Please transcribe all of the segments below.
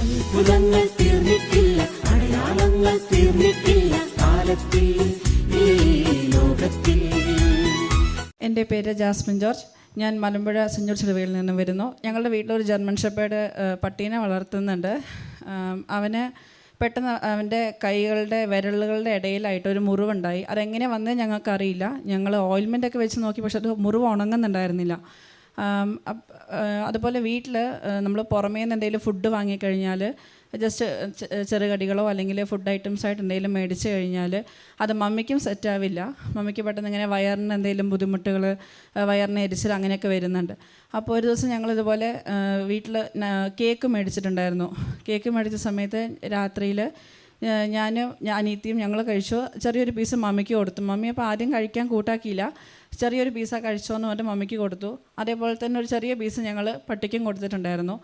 അത്ഭുതങ്ങൾ തീർന്നിട്ടില്ല അടയാളങ്ങൾ തീർന്നിട്ടില്ല കാലത്തിൽ എന്റെ പേര് ജാസ്മിൻ ജോർജ്. ഞാൻ മലമ്പുഴ സെന്റ് ജോർജ് നിന്നും വരുന്നു. ഞങ്ങളുടെ വീട്ടിലൊരു ജർമ്മൻ ഷെപ്പേഡ് പട്ടീനെ വളർത്തുന്നുണ്ട്. അവന് പെട്ടെന്ന് അവന്റെ കൈകളുടെ വിരലുകളുടെ ഇടയിലായിട്ട് ഒരു മുറിവുണ്ടായി. അതെങ്ങനെ വന്നേ ഞങ്ങൾക്കറിയില്ല. ഞങ്ങൾ ഓയിൽമെന്റ് ഒക്കെ വെച്ച് നോക്കി പക്ഷെ അത് മുറിവ് ഉണങ്ങുന്നുണ്ടായിരുന്നില്ല. അതുപോലെ വീട്ടിൽ നമ്മൾ പുറമേ നിന്ന് എന്തെങ്കിലും ഫുഡ് വാങ്ങിക്കഴിഞ്ഞാൽ ജസ്റ്റ് ചെറുകടികളോ അല്ലെങ്കിൽ ഫുഡ് ഐറ്റംസ് ആയിട്ട് എന്തെങ്കിലും മേടിച്ച് കഴിഞ്ഞാൽ അത് മമ്മിക്കും സെറ്റാവില്ല മമ്മിക്ക് പെട്ടെന്ന് ഇങ്ങനെ വയറിന് എന്തെങ്കിലും ബുദ്ധിമുട്ടുകൾ വയറിന് എരിച്ചിൽ അങ്ങനെയൊക്കെ വരുന്നുണ്ട്. അപ്പോൾ ഒരു ദിവസം ഞങ്ങൾ ഇതുപോലെ വീട്ടിൽ കേക്ക് മേടിച്ചിട്ടുണ്ടായിരുന്നു. കേക്ക് മേടിച്ച സമയത്ത് രാത്രിയിൽ ഞാൻ അനീത്തിയും ഞങ്ങൾ കഴിച്ചു. ചെറിയൊരു പീസ് മമ്മിക്ക് കൊടുത്തു. മമ്മി അപ്പോൾ ആദ്യം കഴിക്കാൻ കൂട്ടാക്കിയില്ല. ചെറിയൊരു പീസ കഴിച്ചോന്ന് എന്റെ മമ്മിക്ക് കൊടുത്തു. അതേപോലെ തന്നെ ഒരു ചെറിയ പീസ് ഞങ്ങൾ പട്ടിക്കും കൊടുത്തിട്ടുണ്ടായിരുന്നു.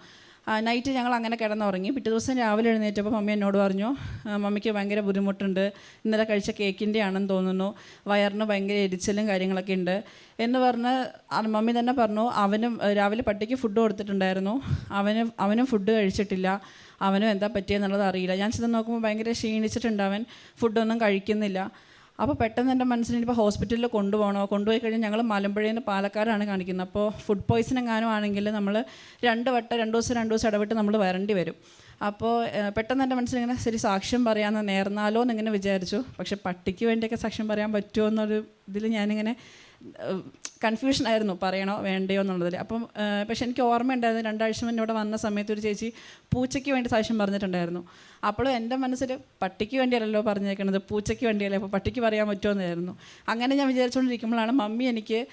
നൈറ്റ് ഞങ്ങൾ അങ്ങനെ കിടന്നുറങ്ങി. പിറ്റേ ദിവസം രാവിലെ എഴുന്നേറ്റപ്പോൾ മമ്മി എന്നോട് പറഞ്ഞു "ആ, മമ്മിക്ക് ഭയങ്കര ബുദ്ധിമുട്ടുണ്ട്. ഇന്നലെ കഴിച്ച കേക്കിന്റെ ആണെന്ന് തോന്നുന്നു. വയറിന് ഭയങ്കര എരിച്ചിലും കാര്യങ്ങളൊക്കെ ഉണ്ട്. എന്ന് പറഞ്ഞ് മമ്മി തന്നെ പറഞ്ഞു അവനും രാവിലെ പട്ടിക്ക് ഫുഡ് കൊടുത്തിട്ടുണ്ടായിരുന്നു. അവന് അവനും ഫുഡ് കഴിച്ചിട്ടില്ല. അവനും എന്താ പറ്റിയെന്നുള്ളത് അറിയില്ല. ഞാൻ ചെന്ന് നോക്കുമ്പോൾ ഭയങ്കര ക്ഷീണിച്ചിട്ടുണ്ട് അവൻ. ഫുഡൊന്നും കഴിക്കുന്നില്ല. അപ്പോൾ പെട്ടെന്ന് എന്റെ മനസ്സിൽ ഇപ്പോൾ ഹോസ്പിറ്റലിൽ കൊണ്ടുപോകണോ? കൊണ്ടുപോയി കഴിഞ്ഞാൽ ഞങ്ങൾ മലമ്പുഴയിൽ നിന്ന് പാലക്കാടാണ് കാണിക്കുന്നത്. അപ്പോൾ ഫുഡ് പോയ്സൺ എങ്ങാനും ആണെങ്കിൽ നമ്മൾ രണ്ട് വട്ടം രണ്ട് ദിവസം രണ്ട് ദിവസം ഇടവിട്ട് നമ്മൾ വരേണ്ടി വരും. അപ്പോൾ പെട്ടെന്ന് എന്റെ മനസ്സിൽ ഇങ്ങനെ ശരി സാക്ഷ്യം പറയാമെന്ന് നേർന്നാലോ എന്നിങ്ങനെ വിചാരിച്ചു. പക്ഷെ പട്ടിക്ക് വേണ്ടിയൊക്കെ സാക്ഷ്യം പറയാൻ പറ്റുമോ എന്നൊരു ഇതിൽ ഞാനിങ്ങനെ കൺഫ്യൂഷൻ ആയിരുന്നു. പറയണോ വേണ്ടയോ എന്നുള്ളതിൽ. അപ്പം പക്ഷെ എനിക്ക് ഓർമ്മയുണ്ടായിരുന്നു രണ്ടാഴ്ച മുന്നേ ഇവിടെ വന്ന സമയത്ത് ഒരു ചേച്ചി പൂച്ചയ്ക്ക് വേണ്ടി സാക്ഷ്യം പറഞ്ഞിട്ടുണ്ടായിരുന്നു. അപ്പോഴും എന്റെ മനസ്സിൽ പട്ടിക്ക് വേണ്ടിയല്ലല്ലോ പറഞ്ഞേക്കണത് പൂച്ചയ്ക്ക് വേണ്ടിയല്ലേ? അപ്പോൾ പട്ടിക്ക് പറയാൻ പറ്റുമോ എന്നായിരുന്നു. അങ്ങനെ ഞാൻ വിചാരിച്ചുകൊണ്ടിരിക്കുമ്പോഴാണ് മമ്മി എനിക്ക്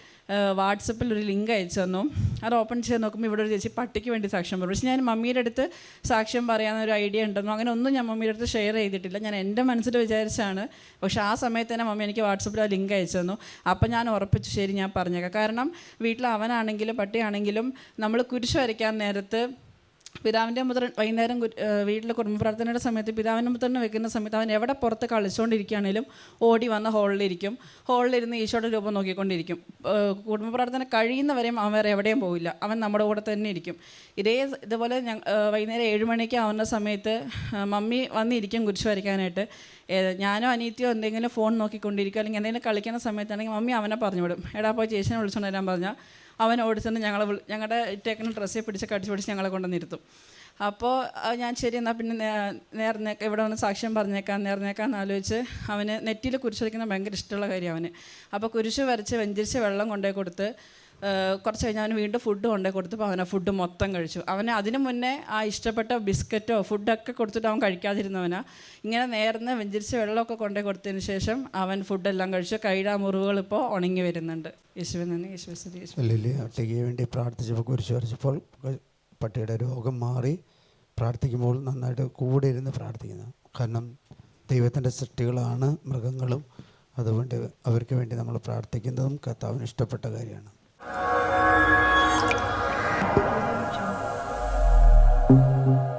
വാട്സപ്പിൽ ഒരു ലിങ്ക് അയച്ചു തന്നു. അത് ഓപ്പൺ ചെയ്ത് നോക്കുമ്പോൾ ഇവിടെ ഒരു ചേച്ചി പട്ടിക്ക് വേണ്ടി സാക്ഷ്യം പറഞ്ഞു. പക്ഷേ ഞാൻ മമ്മിയുടെ അടുത്ത് സാക്ഷ്യം പറയാനൊരു ഐഡിയ ഉണ്ടെന്നോ അങ്ങനെ ഒന്നും ഞാൻ മമ്മിയുടെ അടുത്ത് ഷെയർ ചെയ്തിട്ടില്ല. ഞാൻ എന്റെ മനസ്സിൽ വിചാരിച്ചാണ്. പക്ഷെ ആ സമയത്ത് തന്നെ മമ്മി എനിക്ക് വാട്സപ്പിൽ ആ ലിങ്ക് അയച്ചു തന്നു. അപ്പം ഞാൻ ഉറപ്പിച്ചു ശരി ഞാൻ പറഞ്ഞേക്കാം. കാരണം വീട്ടിൽ അവനാണെങ്കിലും പട്ടിയാണെങ്കിലും നമ്മൾ കുരിശ് വരയ്ക്കാൻ നേരത്ത് പിതാവിന്റെ മുതൽ വൈകുന്നേരം വീട്ടിലെ കുടുംബ പ്രാർത്ഥനയുടെ സമയത്ത് പിതാവിന്റെ മുദ്രനെ വെക്കുന്ന സമയത്ത് അവൻ എവിടെ പുറത്ത് കളിച്ചുകൊണ്ടിരിക്കുകയാണെങ്കിലും ഓടി വന്ന് ഹോളിലിരിക്കും. ഹോളിലിരുന്ന് ഈശോയുടെ രൂപം നോക്കിക്കൊണ്ടിരിക്കും. കുടുംബ പ്രാർത്ഥന കഴിയുന്നവരെയും അവൻ വേറെ എവിടെയും പോവില്ല. അവൻ നമ്മുടെ കൂടെ തന്നെ ഇരിക്കും. ഇതേ ഇതുപോലെ ഞങ്ങൾ വൈകുന്നേരം ഏഴ് മണിക്ക് ആവുന്ന സമയത്ത് മമ്മി വന്നിരിക്കും കുരിശ് വരയ്ക്കാനായിട്ട്. ഞാനോ അനീത്തിയോ എന്തെങ്കിലും ഫോൺ നോക്കിക്കൊണ്ടിരിക്കുക അല്ലെങ്കിൽ എന്തെങ്കിലും കളിക്കുന്ന സമയത്താണെങ്കിൽ മമ്മി അവനെ പറഞ്ഞു വിടും. എടാ പോയി ചേച്ചിനെ വിളിച്ചുകൊണ്ട് വരാൻ പറഞ്ഞാൽ അവൻ ഓടിച്ചെന്ന് ഞങ്ങളെ ഞങ്ങളുടെ ഇട്ടേക്കുന്ന ഡ്രസ്സിൽ പിടിച്ച് കടിച്ച് പിടിച്ച് ഞങ്ങളെ കൊണ്ടുവന്നിരുത്തും അപ്പോൾ ഞാൻ ശരി എന്നാൽ പിന്നെ നേർന്നേക്കാം ഇവിടെ വന്ന് സാക്ഷ്യം പറഞ്ഞേക്കാം നേർന്നേക്കാം എന്ന് ആലോചിച്ച് അവന് നെറ്റിയിൽ കുരിശ് വയ്ക്കുന്ന ഭയങ്കര ഇഷ്ടമുള്ള കാര്യം അവന്. അപ്പോൾ കുരിശ് വരച്ച് വെഞ്ചരിച്ച് വെള്ളം കൊണ്ടുപോയി കൊടുത്ത് കുറച്ച് കഴിഞ്ഞ് അവന് വീണ്ടും ഫുഡ് കൊണ്ടേ കൊടുത്തപ്പോൾ അവൻ ആ ഫുഡ് മൊത്തം കഴിച്ചു. അവന് അതിനു മുന്നേ ആ ഇഷ്ടപ്പെട്ട ബിസ്ക്കറ്റോ ഫുഡൊക്കെ കൊടുത്തിട്ട് അവൻ കഴിക്കാതിരുന്നവനാ. ഇങ്ങനെ നേർന്ന് വെഞ്ചരിച്ച് വെള്ളമൊക്കെ കൊണ്ടേ കൊടുത്തതിന് ശേഷം അവൻ ഫുഡെല്ലാം കഴിച്ചു. കൈയുടെ മുറിവുകൾ ഇപ്പോൾ ഉണങ്ങി വരുന്നുണ്ട്. യേശുവിൻ തന്നെ യേശു ഒറ്റയ്ക്ക് വേണ്ടി പ്രാർത്ഥിച്ചപ്പോൾ കുരിശ് വരച്ചപ്പോൾ പട്ടിയുടെ രോഗം മാറി പ്രാർത്ഥിക്കുമ്പോൾ നന്നായിട്ട് കൂടെ ഇരുന്ന് പ്രാർത്ഥിക്കുന്നു. കാരണം ദൈവത്തിന്റെ സൃഷ്ടികളാണ് മൃഗങ്ങളും. അതുകൊണ്ട് അവർക്ക് വേണ്ടി നമ്മൾ പ്രാർത്ഥിക്കുന്നതും കർത്താവിന് ഇഷ്ടപ്പെട്ട കാര്യമാണ്. Thank you.